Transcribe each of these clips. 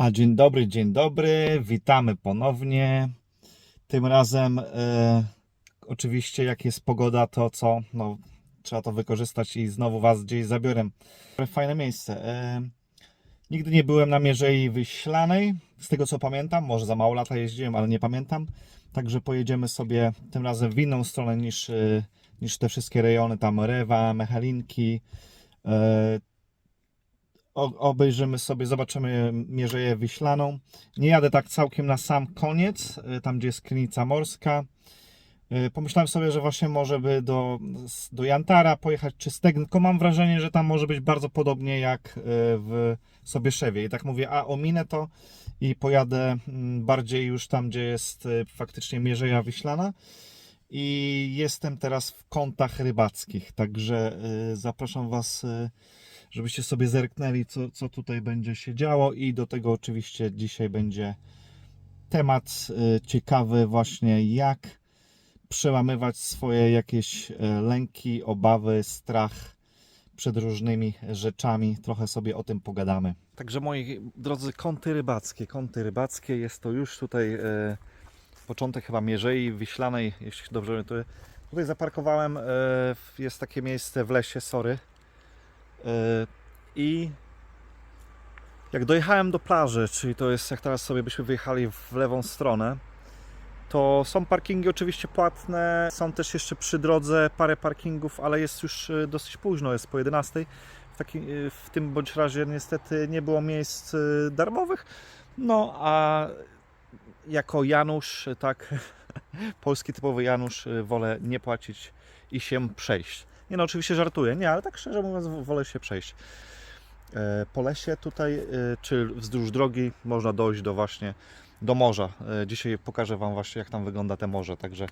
A dzień dobry, dzień dobry, witamy ponownie. Tym razem e, oczywiście jak jest pogoda, to co, no trzeba to wykorzystać i znowu Was gdzieś zabiorę. Fajne miejsce. E, nigdy nie byłem na Mierzei Wyślanej, z tego co pamiętam, może za mało lata jeździłem, ale nie pamiętam. Także pojedziemy sobie tym razem w inną stronę niż, e, niż te wszystkie rejony, tam Rewa, Mechalinki, e, obejrzymy sobie, zobaczymy Mierzeję Wiślaną. Nie jadę tak całkiem na sam koniec, y, tam gdzie jest Krynica Morska. Y, Pomyślałem sobie, że właśnie może by do, do Jantara pojechać czy Stegn, tylko mam wrażenie, że tam może być bardzo podobnie jak y, w Sobieszewie. I tak mówię, a ominę to i pojadę mm, bardziej już tam, gdzie jest faktycznie Mierzeja Wiślana. I jestem teraz w kątach rybackich, także zapraszam Was żebyście sobie zerknęli, co, co tutaj będzie się działo. I do tego oczywiście dzisiaj będzie temat y, ciekawy, właśnie jak przełamywać swoje jakieś y, lęki, obawy, strach przed różnymi rzeczami. Trochę sobie o tym pogadamy. Także moi drodzy, kąty rybackie, kąty rybackie, jest to już tutaj y, początek chyba Mierzei Wiślanej, jeśli dobrze orientuję. Tutaj zaparkowałem, y, jest takie miejsce w lesie, sorry. I jak dojechałem do plaży, czyli to jest jak teraz sobie byśmy wyjechali w lewą stronę, to są parkingi oczywiście płatne, są też jeszcze przy drodze parę parkingów, ale jest już yy, dosyć późno, jest po 11. W, takim, yy, w tym bądź razie niestety nie było miejsc yy, darmowych. No a jako Janusz, tak, polski typowy Janusz, wolę nie płacić i się przejść. Nie no, oczywiście żartuję, nie, ale tak szczerze mówiąc wolę się przejść. E, Po lesie tutaj, e, czy wzdłuż drogi można dojść do właśnie do morza. E, Dzisiaj pokażę Wam właśnie jak tam wygląda te morze, także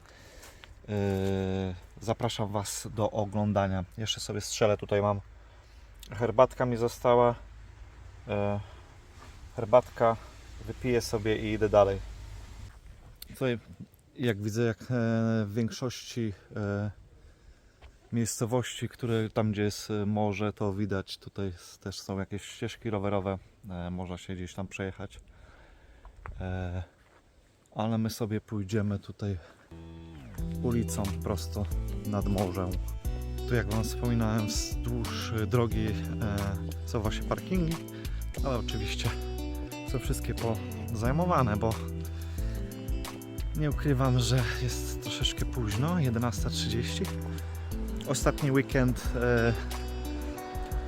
zapraszam Was do oglądania. Jeszcze sobie strzelę, tutaj mam herbatka mi została. Herbatka, wypiję sobie i idę dalej. Tutaj jak widzę, jak w większości miejscowości, które tam gdzie jest e, morze, to widać tutaj też są jakieś ścieżki rowerowe, e, można się gdzieś tam przejechać. E, ale my sobie pójdziemy tutaj ulicą prosto nad morzem. Tu jak Wam wspominałem, wzdłuż drogi są właśnie parkingi, ale oczywiście są wszystkie pozajmowane, bo nie ukrywam, że jest troszeczkę późno, 11.30 ostatni weekend e,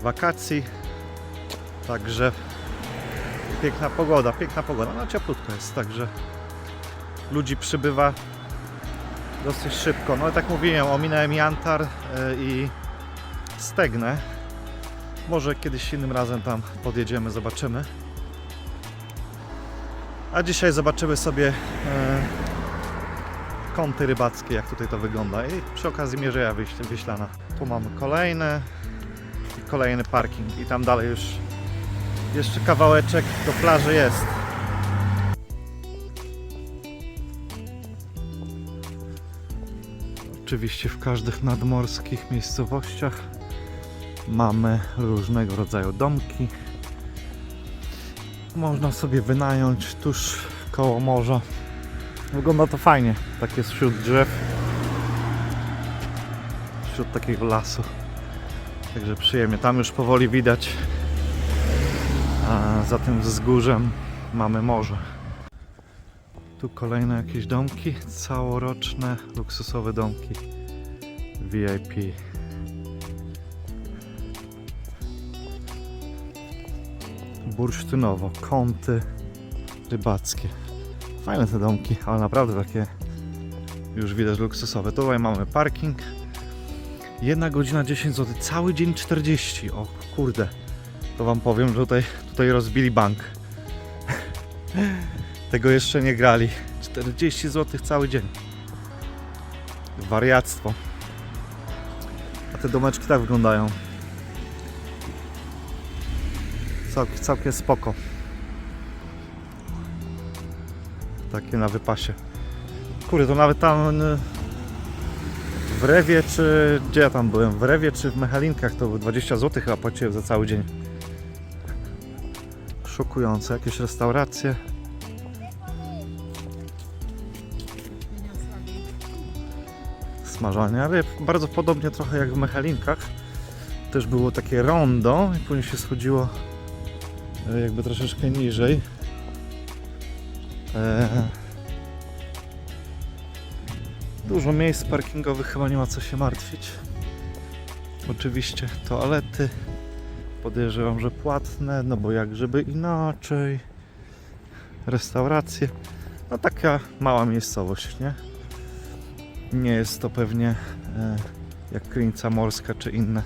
wakacji. Także piękna pogoda, piękna pogoda. No cieplutko jest, także ludzi przybywa dosyć szybko. No tak mówiłem, ominąłem Jantar e, i Stegnę. Może kiedyś innym razem tam podjedziemy, zobaczymy. A dzisiaj zobaczymy sobie e, kąty rybackie, jak tutaj to wygląda. I przy okazji Mierzeja Wiślana. Tu mamy kolejne i kolejny parking. I tam dalej już jeszcze kawałeczek do plaży jest. Oczywiście w każdych nadmorskich miejscowościach mamy różnego rodzaju domki. Można sobie wynająć tuż koło morza Wygląda to fajnie, tak jest wśród drzew, wśród takiego lasu. Także przyjemnie. Tam już powoli widać, a za tym wzgórzem mamy morze. Tu kolejne jakieś domki, całoroczne, luksusowe domki VIP. Bursztynowo, kąty rybackie. Fajne te domki, ale naprawdę takie już widać luksusowe. Tutaj mamy parking. Jedna godzina 10 zł, cały dzień 40. O kurde, to wam powiem, że tutaj, tutaj rozbili bank. Tego jeszcze nie grali. 40 zł cały dzień. Wariactwo. A te domeczki tak wyglądają. Całkiem, całkiem spoko. Takie na wypasie. Kurde, to nawet tam y, w Rewie, czy gdzie ja tam byłem? W Rewie czy w Mechalinkach to było 20 zł chyba płaciłem za cały dzień. szokujące. Jakieś restauracje. Smażania ryb. Bardzo podobnie trochę jak w Mechelinkach. Też było takie rondo i później się schodziło e, jakby troszeczkę niżej. E, Dużo miejsc parkingowych, chyba nie ma co się martwić. Oczywiście toalety. Podejrzewam, że płatne, no bo jak żeby inaczej. Restauracje. No taka mała miejscowość, nie? Nie jest to pewnie e, jak Krynica Morska czy inne.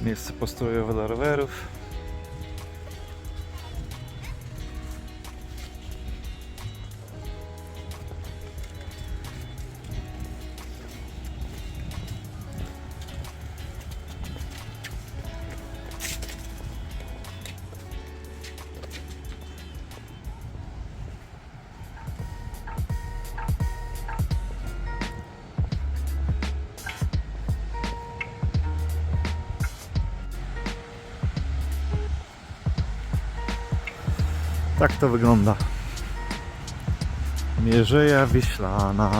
Miejsce postojowe dla rowerów. To wygląda. Mierzeja Wiślana.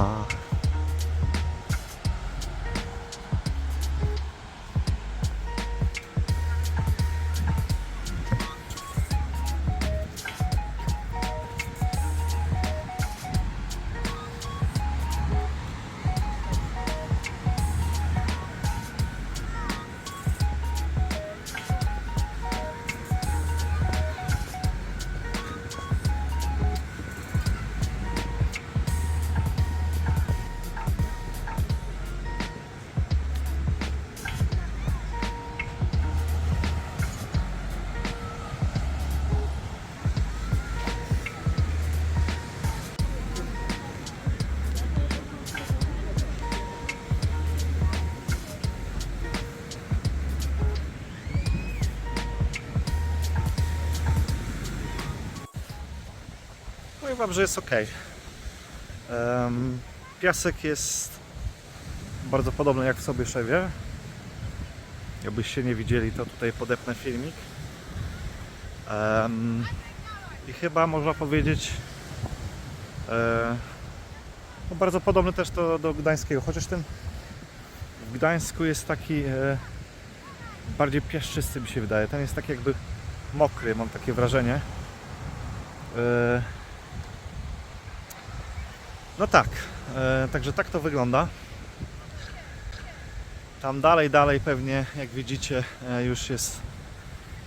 Powiem Wam, że jest ok. piasek jest bardzo podobny jak w Sobieszewie. Jakbyście nie widzieli, to tutaj podepnę filmik. I chyba można powiedzieć e, no bardzo podobny też to do Gdańskiego, chociaż ten w Gdańsku jest taki e, bardziej piaszczysty mi się wydaje. Ten jest taki jakby mokry, mam takie wrażenie. E, no tak, e, także tak to wygląda. Tam dalej, dalej pewnie, jak widzicie, e, już jest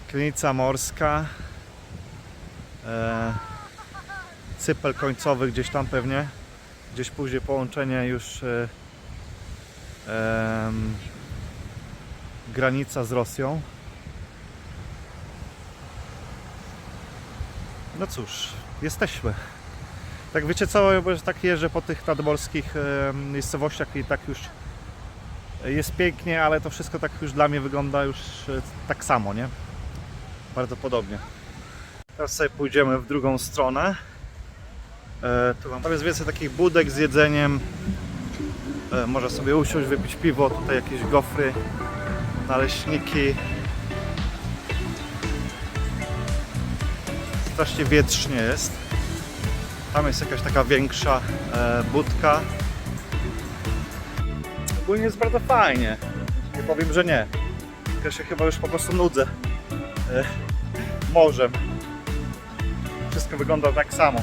Krynica Morska. E, cypel końcowy gdzieś tam pewnie. Gdzieś później połączenie już e, em, granica z Rosją. No cóż, jesteśmy. Tak wiecie co, bo tak jeżdżę po tych nadmorskich e, miejscowościach i tak już jest pięknie, ale to wszystko tak już dla mnie wygląda już e, tak samo, nie? Bardzo podobnie. Teraz sobie pójdziemy w drugą stronę. E, tu tam jest więcej takich budek z jedzeniem. E, można sobie usiąść, wypić piwo, tutaj jakieś gofry, naleśniki. Strasznie wietrznie jest. Tam jest jakaś taka większa e, budka. Ogólnie jest bardzo fajnie. Nie powiem, że nie. Ja się chyba już po prostu nudzę e, morzem. Wszystko wygląda tak samo.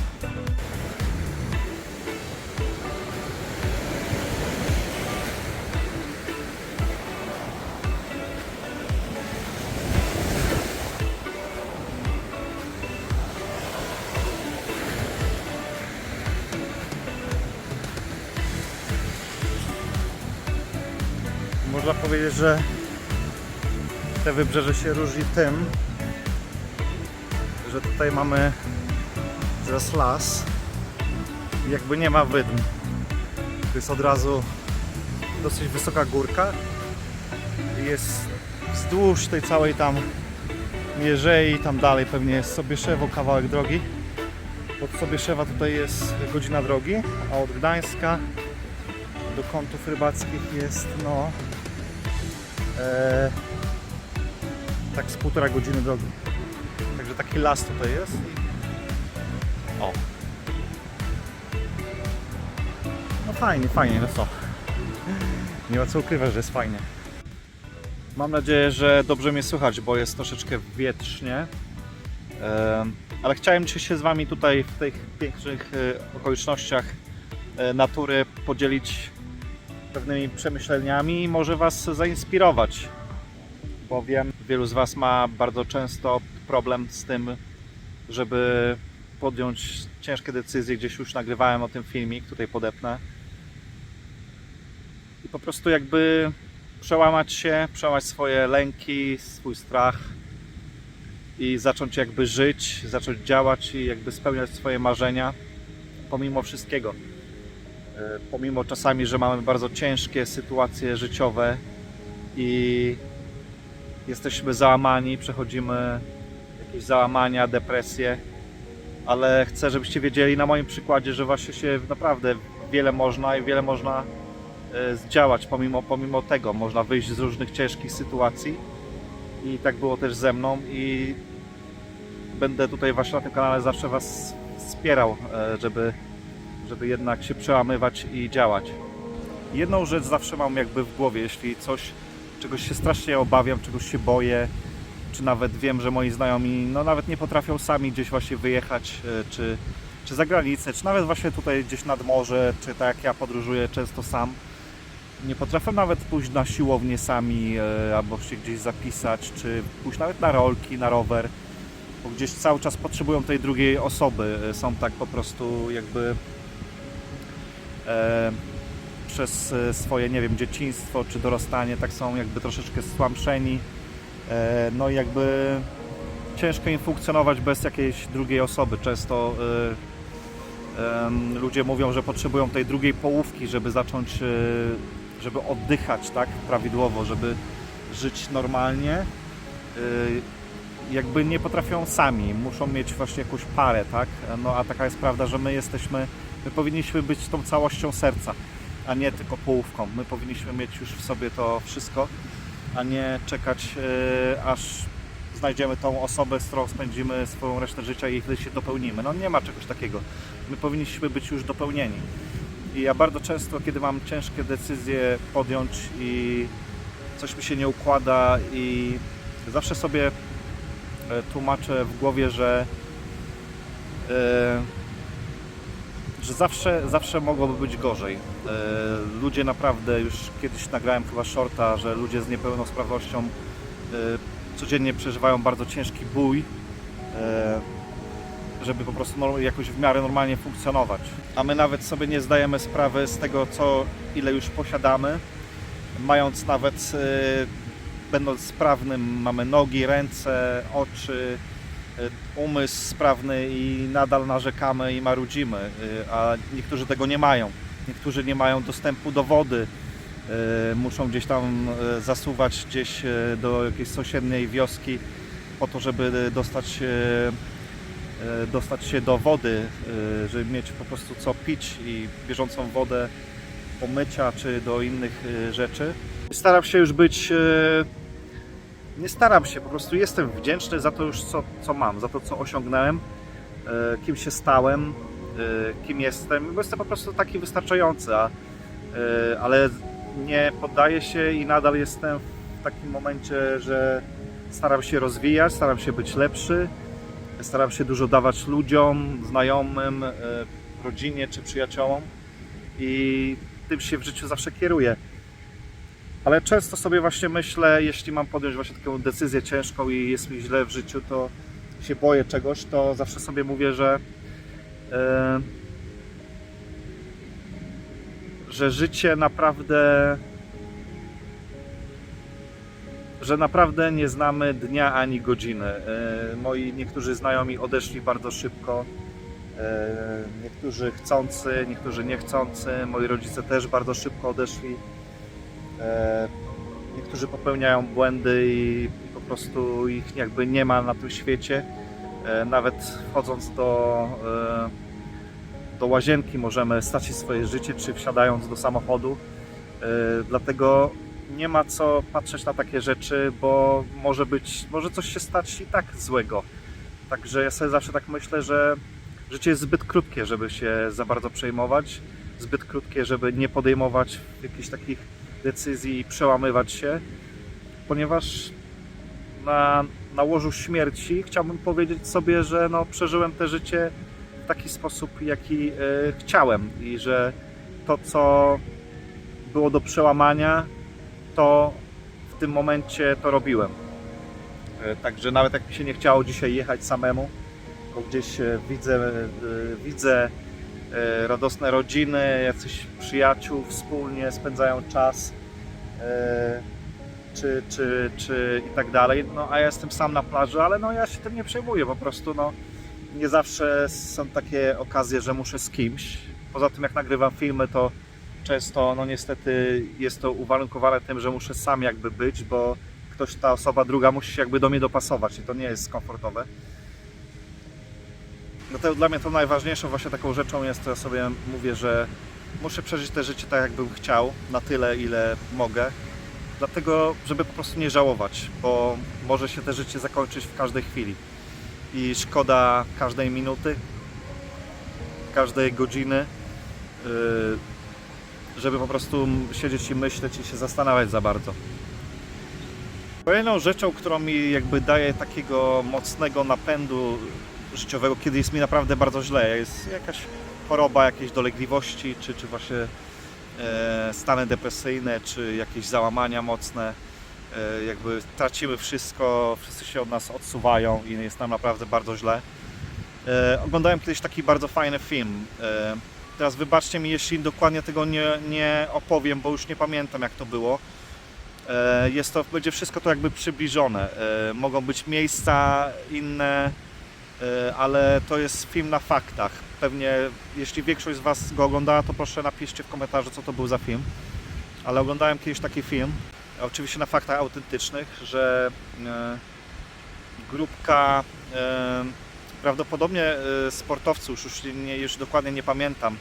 Że te wybrzeże się różni tym, że tutaj mamy teraz las i jakby nie ma wydm. To jest od razu dosyć wysoka górka i jest wzdłuż tej całej tam Mierzei, tam dalej pewnie jest sobie Szewo, kawałek drogi. Od Sobieszewa tutaj jest godzina drogi, a od Gdańska do kątów rybackich jest no e, tak z półtora godziny drogi. Także taki las tutaj jest. O. No fajnie, fajnie, no co? Nie ma co ukrywać, że jest fajnie. Mam nadzieję, że dobrze mnie słychać, bo jest troszeczkę wietrznie. Ale chciałem się z Wami tutaj w tych pięknych e, okolicznościach e, natury podzielić pewnymi przemyśleniami i może Was zainspirować. Bo wiem, wielu z Was ma bardzo często problem z tym, żeby podjąć ciężkie decyzje. Gdzieś już nagrywałem o tym filmik, tutaj podepnę. I po prostu jakby przełamać się, przełamać swoje lęki, swój strach i zacząć jakby żyć, zacząć działać i jakby spełniać swoje marzenia pomimo wszystkiego. E, Pomimo czasami, że mamy bardzo ciężkie sytuacje życiowe i jesteśmy załamani, przechodzimy jakieś załamania, depresje, ale chcę, żebyście wiedzieli na moim przykładzie, że właśnie się naprawdę wiele można i wiele można e, zdziałać pomimo, pomimo tego. Można wyjść z różnych ciężkich sytuacji i tak było też ze mną i będę tutaj właśnie na tym kanale zawsze Was wspierał, e, żeby, żeby jednak się przełamywać i działać. Jedną rzecz zawsze mam jakby w głowie, jeśli coś, czegoś się strasznie obawiam, czegoś się boję, czy nawet wiem, że moi znajomi no nawet nie potrafią sami gdzieś właśnie wyjechać, e, czy, czy za granicę, czy nawet właśnie tutaj gdzieś nad morze, czy tak jak ja podróżuję często sam. Nie potrafią nawet pójść na siłownię sami, e, albo się gdzieś zapisać, czy pójść nawet na rolki, na rower, bo gdzieś cały czas potrzebują tej drugiej osoby. E, Są tak po prostu jakby przez e, swoje, nie wiem, dzieciństwo czy dorastanie, tak są jakby troszeczkę stłamszeni. E, no i jakby ciężko im funkcjonować bez jakiejś drugiej osoby. Często e, ludzie mówią, że potrzebują tej drugiej połówki, żeby zacząć, e, żeby oddychać tak prawidłowo, żeby żyć normalnie. E, Jakby nie potrafią sami, muszą mieć właśnie jakąś parę, tak? No a taka jest prawda, że my jesteśmy, my powinniśmy być tą całością serca, a nie tylko połówką. My powinniśmy mieć już w sobie to wszystko, a nie czekać e, aż znajdziemy tą osobę, z którą spędzimy swoją resztę życia i wtedy się dopełnimy. No nie ma czegoś takiego. My powinniśmy być już dopełnieni. I ja bardzo często, kiedy mam ciężkie decyzje podjąć i coś mi się nie układa i zawsze sobie e, tłumaczę w głowie, że e, że zawsze, zawsze mogłoby być gorzej. E, Ludzie naprawdę, już kiedyś nagrałem chyba shorta, że ludzie z niepełnosprawnością e, codziennie przeżywają bardzo ciężki bój, e, żeby po prostu jakoś w miarę normalnie funkcjonować. A my nawet sobie nie zdajemy sprawy z tego, co ile już posiadamy, mając nawet, będąc sprawnym, mamy nogi, ręce, oczy, umysł sprawny i nadal narzekamy i marudzimy, e, a niektórzy tego nie mają. Niektórzy nie mają dostępu do wody, e, muszą gdzieś tam zasuwać gdzieś do jakiejś sąsiedniej wioski po to, żeby dostać się, dostać się do wody, żeby mieć po prostu co pić i bieżącą wodę do mycia czy do innych rzeczy. Staram się już być nie staram się, po prostu jestem wdzięczny za to już, co, co mam, za to, co osiągnąłem, e, kim się stałem, e, kim jestem, bo jestem po prostu taki wystarczający, a, e, ale nie poddaję się i nadal jestem w takim momencie, że staram się rozwijać, staram się być lepszy, staram się dużo dawać ludziom, znajomym, rodzinie czy przyjaciołom i tym się w życiu zawsze kieruję. Ale często sobie właśnie myślę, jeśli mam podjąć właśnie taką decyzję ciężką i jest mi źle w życiu, to się boję czegoś, to zawsze sobie mówię, że e, że życie naprawdę że naprawdę nie znamy dnia ani godziny. E, moi niektórzy znajomi odeszli bardzo szybko. E, niektórzy chcący, niektórzy niechcący. Moi rodzice też bardzo szybko odeszli. E, Niektórzy popełniają błędy i, po prostu ich jakby nie ma na tym świecie. E, Nawet wchodząc do, e, do łazienki możemy stracić swoje życie, czy wsiadając do samochodu. Dlatego nie ma co patrzeć na takie rzeczy, bo może być, może coś się stać i tak złego. Także ja sobie zawsze tak myślę, że życie jest zbyt krótkie, żeby się za bardzo przejmować, zbyt krótkie, żeby nie podejmować jakichś takich decyzji i przełamywać się, ponieważ na, na łożu śmierci chciałbym powiedzieć sobie, że no, przeżyłem te życie w taki sposób, jaki e, chciałem i że to, co było do przełamania, to w tym momencie to robiłem. E, Także nawet jak mi się nie chciało dzisiaj jechać samemu, bo gdzieś e, widzę, widzę radosne rodziny, jacyś przyjaciół wspólnie spędzają czas, e, czy, czy, czy i tak dalej. No a ja jestem sam na plaży, ale no ja się tym nie przejmuję, po prostu no nie zawsze są takie okazje, że muszę z kimś. Poza tym jak nagrywam filmy, to często no niestety jest to uwarunkowane tym, że muszę sam jakby być, bo ktoś, ta osoba druga musi się jakby do mnie dopasować i to nie jest komfortowe. Dlatego dla mnie to najważniejszą właśnie taką rzeczą jest, to ja sobie mówię, że muszę przeżyć te życie tak, jakbym chciał, na tyle, ile mogę. Dlatego, żeby po prostu nie żałować, bo może się te życie zakończyć w każdej chwili. I szkoda każdej minuty, każdej godziny, yy, żeby po prostu siedzieć i myśleć i się zastanawiać za bardzo. Kolejną rzeczą, którą mi jakby daje takiego mocnego napędu życiowego, kiedy jest mi naprawdę bardzo źle, jest jakaś choroba, jakieś dolegliwości, czy, czy właśnie e, stany depresyjne, czy jakieś załamania mocne. E, jakby tracimy wszystko, wszyscy się od nas odsuwają i jest nam naprawdę bardzo źle. E, oglądałem kiedyś taki bardzo fajny film. E, teraz wybaczcie mi, jeśli dokładnie tego nie, nie opowiem, bo już nie pamiętam jak to było. E, Jest to, będzie wszystko to jakby przybliżone. E, Mogą być miejsca inne, ale to jest film na faktach. Pewnie, jeśli większość z Was go oglądała, to proszę napiszcie w komentarzu, co to był za film. Ale oglądałem kiedyś taki film, oczywiście na faktach autentycznych, że e, grupka e, prawdopodobnie e, sportowców, już, nie, już dokładnie nie pamiętam,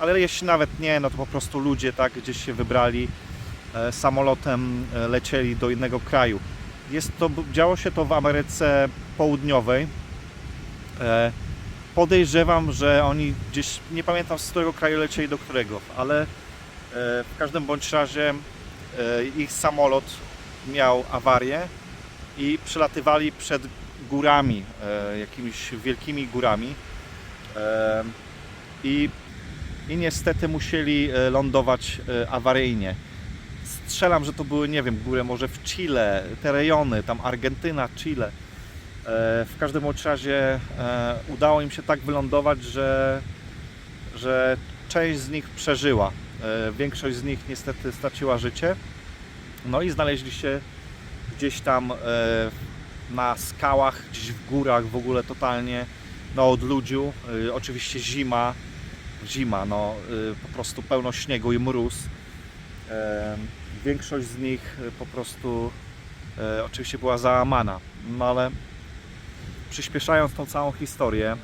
ale jeśli nawet nie, no to po prostu ludzie tak gdzieś się wybrali e, samolotem e, lecieli do innego kraju. Jest to, działo się to w Ameryce Południowej. E, Podejrzewam, że oni gdzieś, nie pamiętam z którego kraju lecieli do którego, ale e, w każdym bądź razie e, ich samolot miał awarię i przelatywali przed górami, jakimiś wielkimi górami i, i niestety musieli lądować awaryjnie strzelam, że to były, nie wiem, góry może w Chile, te rejony, tam Argentyna, Chile. E, W każdym razie e, udało im się tak wylądować, że, że część z nich przeżyła. E, Większość z nich niestety straciła życie. No i znaleźli się gdzieś tam na skałach, gdzieś w górach w ogóle totalnie na odludziu. Oczywiście zima, zima, no po prostu pełno śniegu i mróz. Większość z nich po prostu oczywiście była załamana, no ale przyspieszając tą całą historię,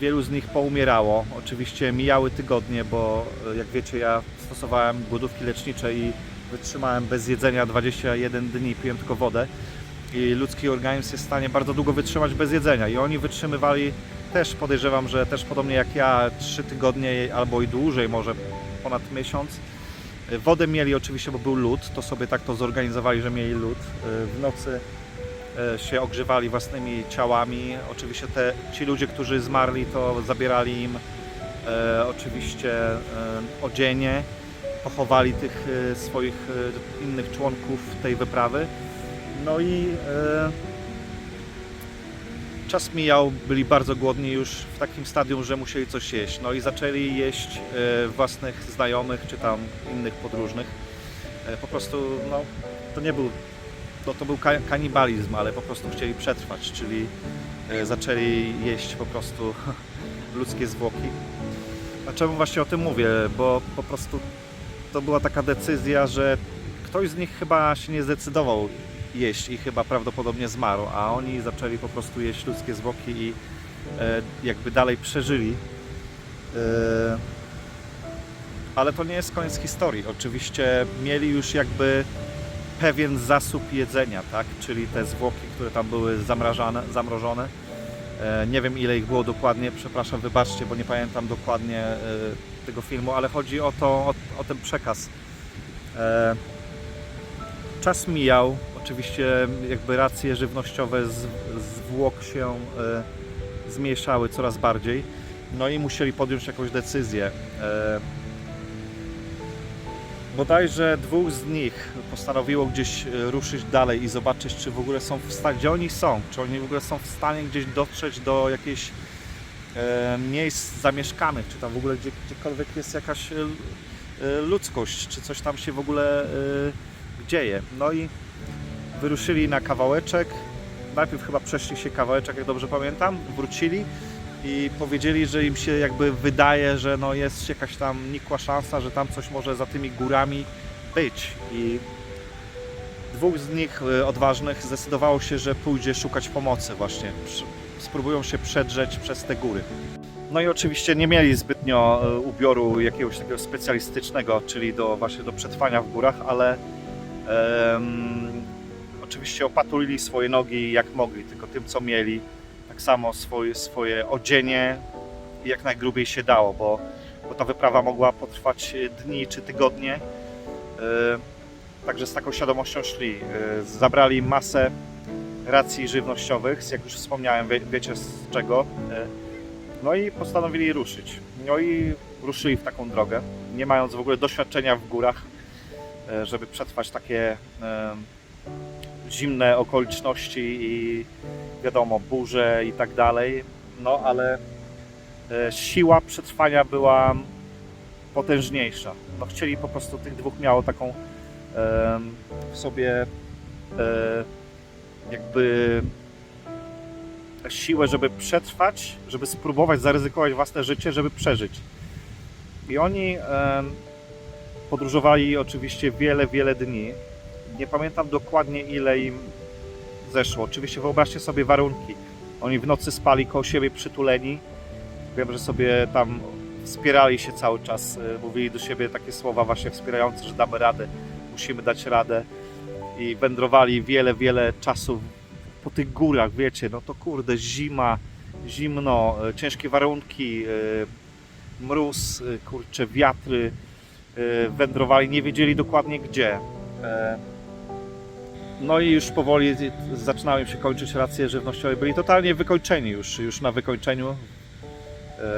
wielu z nich poumierało. Oczywiście mijały tygodnie, bo e, jak wiecie, ja stosowałem głodówki lecznicze i wytrzymałem bez jedzenia 21 dni, piłem tylko wodę. I ludzki organizm jest w stanie bardzo długo wytrzymać bez jedzenia. I oni wytrzymywali też, podejrzewam, że też podobnie jak ja, 3 tygodnie albo i dłużej, może ponad miesiąc. Wodę mieli oczywiście, bo był lód, to sobie tak to zorganizowali, że mieli lód. W nocy e, się ogrzewali własnymi ciałami. Oczywiście te, ci ludzie, którzy zmarli, to zabierali im e, oczywiście e, odzienie, pochowali tych e, swoich e, innych członków tej wyprawy. No i e, czas mijał, byli bardzo głodni już w takim stadium, że musieli coś jeść. No i zaczęli jeść e, własnych znajomych czy tam innych podróżnych. E, po prostu, no, to nie był, no, to był ka- kanibalizm, ale po prostu chcieli przetrwać, czyli e, zaczęli jeść po prostu ludzkie zwłoki. A czemu właśnie o tym mówię? Bo po prostu to była taka decyzja, że ktoś z nich chyba się nie zdecydował jeść i chyba prawdopodobnie zmarł, a oni zaczęli po prostu jeść ludzkie zwłoki i e, jakby dalej przeżyli. E, ale to nie jest koniec historii. Oczywiście mieli już jakby pewien zasób jedzenia, tak? Czyli te zwłoki, które tam były zamrażane, zamrożone. E, Nie wiem ile ich było dokładnie, przepraszam, wybaczcie, bo nie pamiętam dokładnie e, tego filmu, ale chodzi o to, o, o ten przekaz. E, Czas mijał, oczywiście jakby racje żywnościowe z, zwłok się zmniejszały coraz bardziej, no i musieli podjąć jakąś decyzję. Bodajże dwóch z nich postanowiło gdzieś e, ruszyć dalej i zobaczyć, czy w ogóle są w stanie, gdzie oni są, czy oni w ogóle są w stanie gdzieś dotrzeć do jakichś e, miejsc zamieszkanych, czy tam w ogóle gdzie, gdziekolwiek jest jakaś e, ludzkość, czy coś tam się w ogóle dzieje. No i wyruszyli na kawałeczek. Najpierw chyba przeszli się kawałeczek, jak dobrze pamiętam, wrócili i powiedzieli, że im się jakby wydaje, że no jest jakaś tam nikła szansa, że tam coś może za tymi górami być. I dwóch z nich e, odważnych zdecydowało się, że pójdzie szukać pomocy właśnie. Spróbują się przedrzeć przez te góry. No i oczywiście nie mieli zbytnio e, ubioru jakiegoś takiego specjalistycznego, czyli do właśnie do przetrwania w górach, ale em, oczywiście opatulili swoje nogi jak mogli, tylko tym co mieli tak samo swoje, swoje odzienie jak najgrubiej się dało, bo, bo ta wyprawa mogła potrwać dni czy tygodnie. E, Także z taką świadomością szli. E, Zabrali masę racji żywnościowych, jak już wspomniałem, wie, wiecie z czego. E, No i postanowili ruszyć. No i ruszyli w taką drogę, nie mając w ogóle doświadczenia w górach, żeby przetrwać takie zimne okoliczności i wiadomo, burze i tak dalej. No ale e, siła przetrwania była potężniejsza. No chcieli po prostu, tych dwóch miało taką em, w sobie e, jakby siłę, żeby przetrwać, żeby spróbować zaryzykować własne życie, żeby przeżyć. I oni podróżowali oczywiście wiele, wiele dni. Nie pamiętam dokładnie ile im zeszło. Oczywiście wyobraźcie sobie warunki. Oni w nocy spali koło siebie przytuleni. Wiem, że sobie tam wspierali się cały czas. y, Mówili do siebie takie słowa właśnie wspierające, że damy radę, musimy dać radę. I wędrowali wiele, wiele czasu po tych górach, wiecie, no to kurde, zima, zimno, y, ciężkie warunki, y, mróz, kurcze, wiatry. Wędrowali, nie wiedzieli dokładnie gdzie. No i już powoli zaczynały się kończyć racje żywnościowe. Byli totalnie wykończeni już, już na wykończeniu.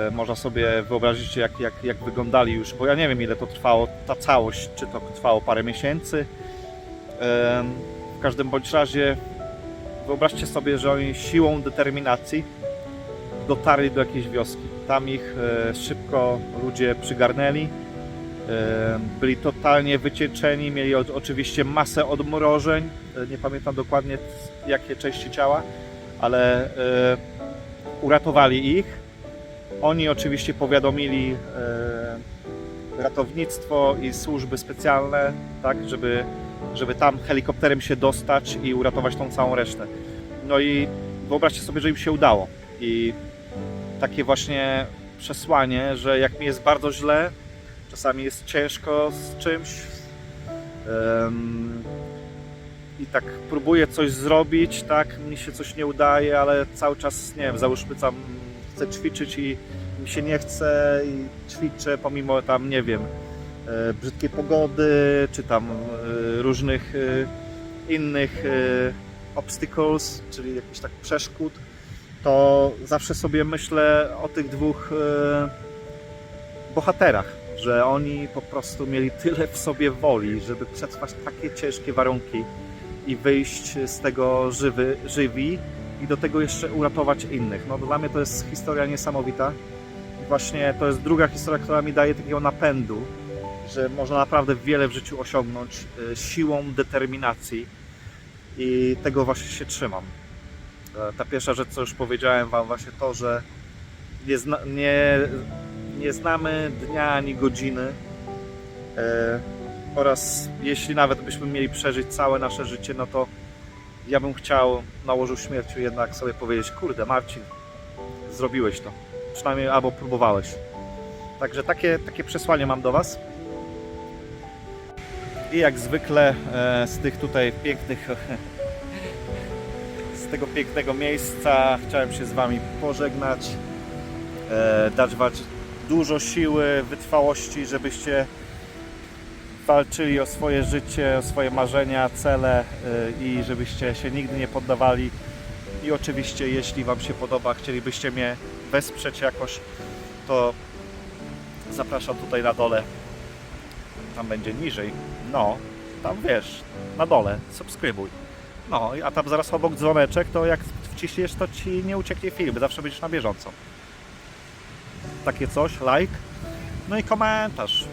E, można sobie wyobrazić, jak, jak, jak wyglądali już, bo ja nie wiem, ile to trwało, ta całość, czy to trwało parę miesięcy. E, w każdym bądź razie, wyobraźcie sobie, że oni siłą determinacji dotarli do jakiejś wioski. Tam ich e, szybko ludzie przygarnęli. Byli totalnie wycieńczeni, mieli oczywiście masę odmrożeń. E, Nie pamiętam dokładnie jakie części ciała, ale e, uratowali ich. Oni oczywiście powiadomili e, ratownictwo i służby specjalne, tak, żeby, żeby tam helikopterem się dostać i uratować tą całą resztę. No i wyobraźcie sobie, że im się udało. I takie właśnie przesłanie, że jak mi jest bardzo źle, czasami jest ciężko z czymś em, i tak próbuję coś zrobić, tak, mi się coś nie udaje, ale cały czas, nie wiem, załóżmy tam chcę ćwiczyć i mi się nie chce i ćwiczę pomimo tam, nie wiem, e, brzydkiej pogody, czy tam e, różnych e, innych obstacles, czyli jakichś tak przeszkód, to zawsze sobie myślę o tych dwóch bohaterach, że oni po prostu mieli tyle w sobie woli, żeby przetrwać takie ciężkie warunki i wyjść z tego żywy, żywi i do tego jeszcze uratować innych. No dla mnie to jest historia niesamowita. I właśnie to jest druga historia, która mi daje takiego napędu, że można naprawdę wiele w życiu osiągnąć e, siłą determinacji i tego właśnie się trzymam. E, Ta pierwsza rzecz, co już powiedziałem Wam, właśnie to, że nie, nie, nie znamy dnia ani godziny e, oraz jeśli nawet byśmy mieli przeżyć całe nasze życie, no to ja bym chciał na łożu śmierci jednak sobie powiedzieć, kurde Marcin, zrobiłeś to. Przynajmniej albo próbowałeś. Także takie, takie przesłanie mam do Was. I jak zwykle e, z tych tutaj pięknych z tego pięknego miejsca chciałem się z Wami pożegnać, e, dać dużo siły, wytrwałości, żebyście walczyli o swoje życie, o swoje marzenia, cele e, i żebyście się nigdy nie poddawali. I oczywiście, jeśli Wam się podoba, chcielibyście mnie wesprzeć jakoś, to zapraszam tutaj na dole. Tam będzie niżej. No, tam wiesz, na dole. Subskrybuj. No, a tam zaraz obok dzwoneczek, to jak wciśniesz, to ci nie ucieknie film, zawsze będziesz na bieżąco. Takie coś, like. No i komentarz.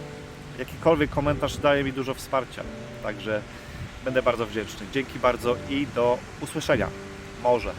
Jakikolwiek komentarz daje mi dużo wsparcia. Także będę bardzo wdzięczny. Dzięki bardzo i do usłyszenia. Może.